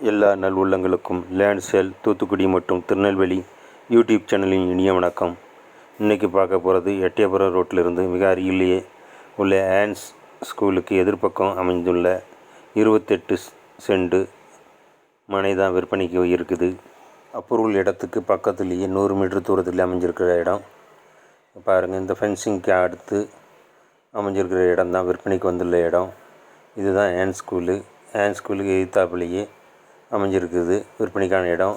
எல்லா நல்வுள்ளங்களுக்கும் land sale Thoothukudi மற்றும் Tirunelveli YouTube சேனலின் இனிய வணக்கம். இன்றைக்கி பார்க்க போகிறது எட்டயபுரம் ரோட்டிலிருந்து மிக அருகிலேயே உள்ள ஆன்ஸ் ஸ்கூலுக்கு எதிர்ப்பக்கம் அமைந்துள்ள இருபத்தெட்டு செண்டு மனை தான் விற்பனைக்கு இருக்குது அப்பொருள் இடத்துக்கு பக்கத்துலேயே நூறு மீட்டர் தூரத்தில் அமைஞ்சிருக்கிற இடம். பாருங்கள் இந்த ஃபென்சிங்க்கு அடுத்து அமைஞ்சிருக்கிற இடம் தான் விற்பனைக்கு வந்துள்ள இடம். இதுதான் ஆன் ஸ்கூலு. ஆன் ஸ்கூலுக்கு எதிர்த்தாப்புலேயே அமைஞ்சிருக்குது. விற்பனைக்கான இடம்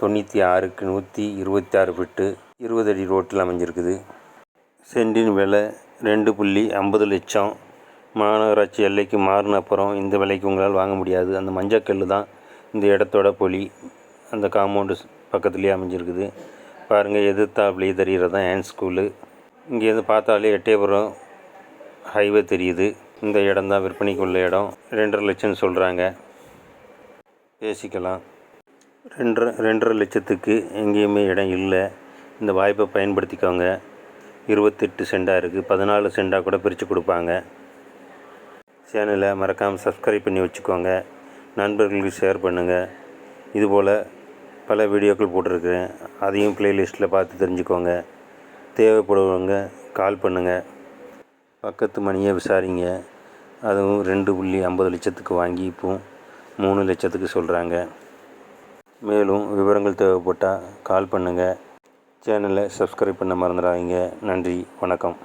தொண்ணூற்றி ஆறுக்கு நூற்றி இருபத்தி ஆறு ஃபிட்டு இருபது அடி ரோட்டில் அமைஞ்சிருக்குது. சென்டின் விலை ரெண்டு புள்ளி ஐம்பது லட்சம். மாநகராட்சி எல்லைக்கு மாறின அப்புறம் இந்த விலைக்கு உங்களால் வாங்க முடியாது. அந்த மஞ்சக்கல் தான் இந்த இடத்தோட பொலி. அந்த காம்பவுண்டு பக்கத்துலேயே அமைஞ்சிருக்குது. பாருங்கள் எதிர்த்தாப்புலேயே தெரிகிறது தான் ஹேண்ட் ஸ்கூலு. இங்கேருந்து பார்த்தாலே எட்டயபுரம் ஹைவே தெரியுது. இந்த இடம் தான் விற்பனைக்கு உள்ள இடம். ரெண்டரை லட்சம்னு சொல்கிறாங்க பேசிக்கலாம். ரெண்டரை ரெண்டரை லட்சத்துக்கு எங்கேயுமே இடம் இல்லை. இந்த வாய்ப்பை பயன்படுத்திக்கோங்க. இருபத்தெட்டு சென்டாக இருக்குது பதினாலு சென்டாக கூட பிரித்து கொடுப்பாங்க. சேனலை மறக்காமல் சப்ஸ்கிரைப் பண்ணி வச்சுக்கோங்க. நண்பர்களுக்கு ஷேர் பண்ணுங்கள் இதுபோல் பல வீடியோக்கள் போட்டிருக்கிறேன். அதையும் ப்ளேலிஸ்ட்டில் பார்த்து தெரிஞ்சுக்கோங்க. தேவைப்படுவவங்க கால் பண்ணுங்கள் பக்கத்து மணியை விசாரிங்க. அதுவும் ரெண்டு புள்ளி ஐம்பது லட்சத்துக்கு வாங்கி இப்போது மூணு லட்சத்துக்கு சொல்கிறாங்க மேலும் விவரங்கள் தேவைப்பட்டால் கால் பண்ணுங்கள் சேனலை சப்ஸ்கிரைப் பண்ண மறந்துடாதீங்க. நன்றி வணக்கம்.